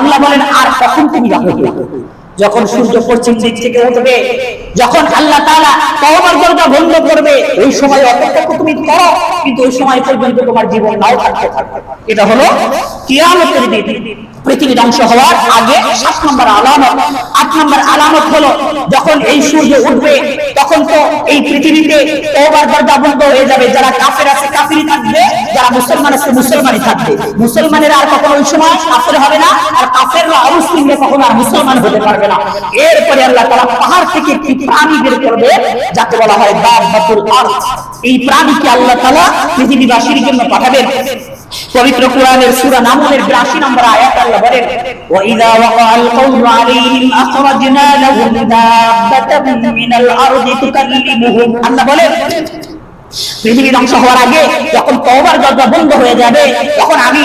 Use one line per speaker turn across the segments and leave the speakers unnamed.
আল্লাহ বলেন, আর কখন তুমি যখন সূর্য পশ্চিম দিক থেকে উঠবে, যখন আল্লাহ তাআলা তওবার দরজা বন্ধ করবে, ওই সময় অপেক্ষা তুমি করো, কিন্তু ওই সময় পর্যন্ত তোমার জীবন নাও থাকতে থাকবে। এটা হলো কিয়ামতের দিন। পৃথিবী ধ্বংস হওয়ার আগে সাত নম্বর আলামত। আট নম্বর আলামত হলো যখন এই সূর্য উঠবে, তখন তো এই পৃথিবীতে তওবার দরজা বন্ধ হয়ে যাবে। যারা কাফের আছে, কাফিরই থাকবে, যারা মুসলমান আছে, মুসলমানই থাকবে। মুসলমানেরা আর কখনো ওই সময় কাফের হবে না। কখনো পৃথিবীবাসীর জন্য পাঠাবেন। পবিত্র কোরআনের সূরা নামলের 82 নম্বর বলেন, পৃথিবী ধ্বংস হওয়ার আগে যখন তওবার দরজা বন্ধ হয়ে যাবে, তখন আমি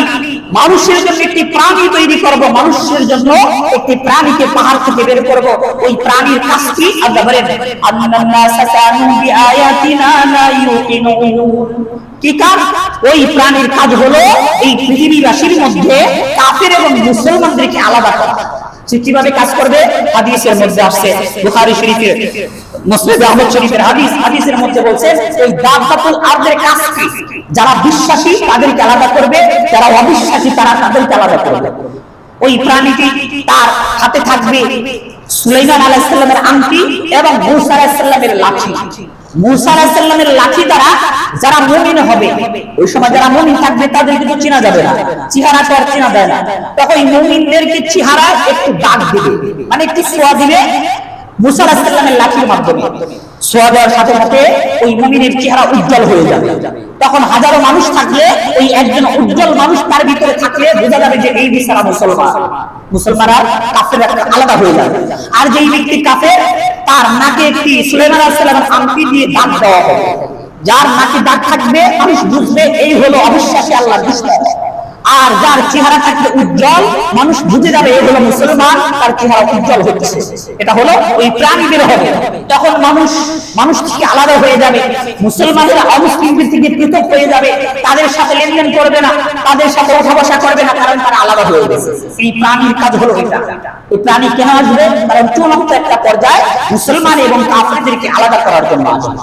মানুষের জন্য একটি প্রাণী তৈরি করব, মানুষের জন্য একটি প্রাণীকে পাহাড় থেকে বের করব। ওই প্রাণীর কাজটি আল্লাহ বলেন কি কাজ? ওই প্রাণীর কাজ হলো এই পৃথিবীবাসীর মধ্যে কাফের এবং মুসলমানদেরকে আলাদা করা। কীভাবে কাজ করবে? হাদিসের মধ্যে আসছে। বুখারী শরীফের, মুসলিম আহমদ শরীফের হাদিস, হাদিসের মধ্যে বলছে, ওই দাব্বাতুল আরদের কাজ কি? যারা বিশ্বাসী, তাদেরকে আলাদা করবে। যারা অবিশ্বাসী, তারা তাদেরকে আলাদা করবে। ওই প্রাণীটি তার হাতে থাকবে সুলাইমান আলাইহিসসালামের আংটি এবং মূসা আলাইহিসসালামের লাঠি। মুসা আলাইহিসসালামের লাঠি দ্বারা যারা মুমিন হবে, ওই সময় যারা মুমিন থাকবে, তাদের কিন্তু চেনা যাবে না। চেহারা তো আর চেনা যায় না। তখন মুমিনদেরকে চেহারা একটু দাগ দিবে মানে একটু ছোঁয়া দিবে মুসা আলাইহিসসালামের লাঠির মাধ্যমে। দেওয়ার সাথে সাথে ওই মুমিনের চেহারা উজ্জ্বল হয়ে যাবে। তখন হাজারো মানুষ থাকলে, ওই একজন উজ্জ্বল মানুষ তার ভিতরে থাকলে বোঝা যাবে যে এই বিচারা মুসলমান। মুসলমানরা কাফের আলাদা হয়ে যাবে। আর যেই ব্যক্তি কাফের, তার নাকে একটি সুলেমান আলাইহিসসালামের আংটি দিয়ে দাগ দেওয়া হবে। যার নাকে দাগ থাকবে, মানুষ বুঝবে, এই হলো অবিশ্বাসী আল্লাহ বিশ্বাস। আর যার চেহারা থাকবে উজ্জ্বল, মানুষ বুঝে যাবে এই হলো মুসলমান, তার চেহারা উজ্জ্বল হচ্ছে। এটা হলো ওই প্রাণী বের হবে। তখন মানুষ মানুষ থেকে আলাদা হয়ে যাবে। মুসলমানেরা অমুসলিমদের থেকে পৃথক হয়ে যাবে। তাদের সাথে লেনদেন করবে না, তাদের সাথে ওঠা বসা করবে না, কারণ তারা আলাদা হয়ে গেছে। এই প্রাণীর কাজ হলো এটা। এই প্রাণী কেন আসবে? কারণ চূড়ান্ত একটা পর্যায়ে মুসলমান এবং কাফেরদেরকে আলাদা করার জন্য আসবে।